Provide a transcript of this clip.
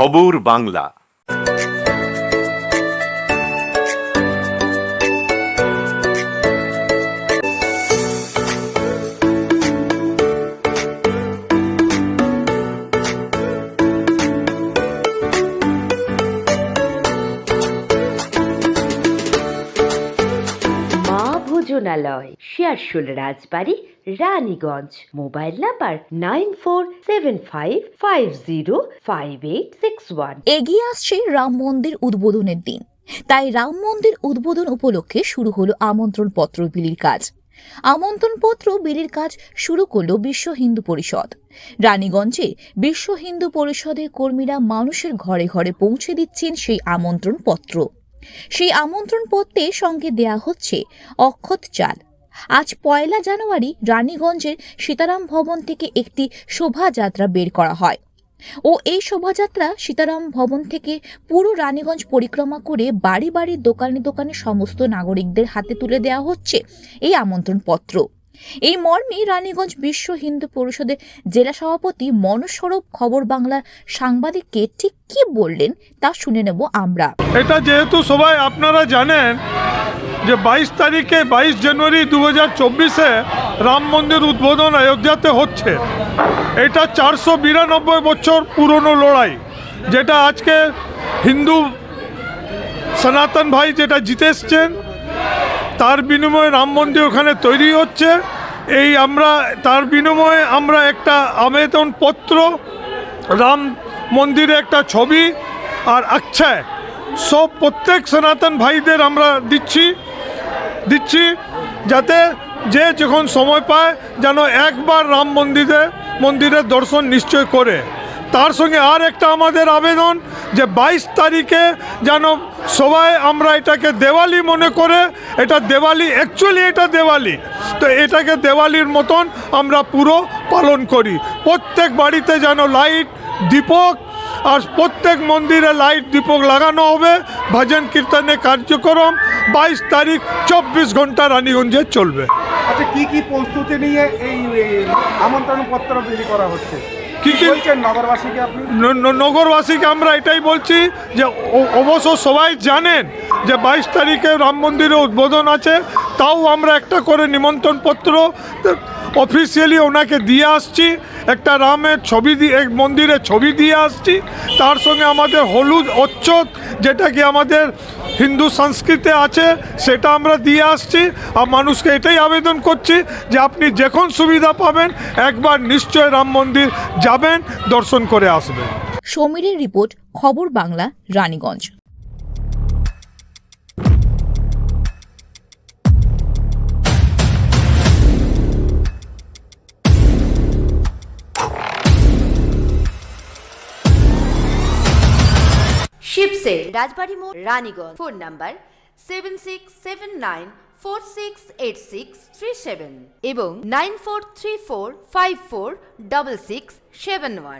খবর Bangla. ভোজনালয় Searsole Rajbari, Raniganj. Mobile number nine four seven five five zero five eight six one. এগিয়ে আসছে রাম মন্দির উদ্বোধনের দিন। তাই রাম মন্দির উদ্বোধন উপলক্ষে শুরু হলো আমন্ত্রণ পত্র বিলির কাজ। আমন্ত্রণ পত্র বিলির কাজ শুরু করল বিশ্ব হিন্দু পরিষদ। রানীগঞ্জে বিশ্ব হিন্দু পরিষদের কর্মীরা মানুষের ঘরে ঘরে পৌঁছে দিচ্ছেন সেই আমন্ত্রণ পত্র সেই আমন্ত্রণ পত্রে সঙ্গে দেয়া হচ্ছে অক্ষত চাল। আজ পয়লা জানুয়ারি রানীগঞ্জের সীতারাম ভবন থেকে একটি শোভাযাত্রা বের করা হয়। ও এই শোভাযাত্রা সীতারাম ভবন থেকে পুরো রানীগঞ্জ পরিক্রমা করে বাড়ি বাড়ি দোকানে দোকানে সমস্ত নাগরিকদের হাতে তুলে দেওয়া হচ্ছে এই আমন্ত্রণ পত্র। এই মর্মে রানীগঞ্জ বিশ্ব হিন্দু পরিষদের জেলা সভাপতি মনস্বরূপ খবর বাংলার সাংবাদিককে ঠিক কি বললেন তা শুনে নেব আমরা। এটা যেহেতু সবাই আপনারা জানেন যে বাইশ তারিখে বাইশ জানুয়ারি দু হাজার চব্বিশে রাম মন্দির উদ্বোধন অযোধ্যাতে হচ্ছে। এটা চারশো বিরানব্বই বছর পুরনো লড়াই, যেটা আজকে হিন্দু সনাতন ভাই যেটা জিতে এসছেন তার বিনিময়ে রাম মন্দির ওখানে তৈরি হচ্ছে। এই আমরা, তার বিনিময়ে আমরা একটা আবেদনপত্র, রাম মন্দিরে একটা ছবি আর আচ্ছায় সব প্রত্যেক সনাতন ভাইদের আমরা দিচ্ছি দিচ্ছি যাতে যে যখন সময় পায় যেন একবার রাম মন্দিরে, মন্দিরের দর্শন নিশ্চয় করে। তার সঙ্গে আর একটা আমাদের আবেদন যে বাইশ তারিখে যেন সবাই আমরা এটাকে দেওয়ালি মনে করে, এটা দেওয়ালি অ্যাকচুয়ালি এটা দেওয়ালি। তো এটাকে দেওয়ালির মতন আমরা পুরো পালন করি। প্রত্যেক বাড়িতে যেন লাইট, দীপক, আর প্রত্যেক মন্দিরে লাইট, দীপক লাগানো হবে। ভজন কীর্তনে কার্যক্রম বাইশ তারিখ চব্বিশ ঘণ্টা রানীগঞ্জে চলবে। আচ্ছা কি কি প্রস্তুতি নিয়ে এই আমন্ত্রণ পত্র তৈরি করা হচ্ছে? কি কি? নগরবাসীকে আমরা এটাই বলছি যে অবশ্য সবাই জানেন যে বাইশ তারিখে রাম মন্দিরে উদ্বোধন আছে তাও আমরা একটা করে নিমন্ত্রণ পত্র অফিসিয়ালি ওনাকে দিয়ে আসছি। একটা রামের ছবি দিয়ে, এক মন্দিরে ছবি দিয়ে আসছি। তার সঙ্গে আমাদের হলুদ অচ্ছদ, যেটা কি আমাদের হিন্দু সংস্কৃতি আছে, সেটা আমরা দিয়ে আসছি। আর মানুষকে এটাই আবেদন করছি যে আপনি যখন সুবিধা পাবেন, একবার নিশ্চয় রাম মন্দির যাবেন, দর্শন করে আসবেন। সমীরের রিপোর্ট, খবর বাংলা, রানীগঞ্জ। শিবসের রাজবাড়ি মোড়, Raniganj. Phone number seven six seven nine four six eight six three seven এবং nine four three four five four double six seven one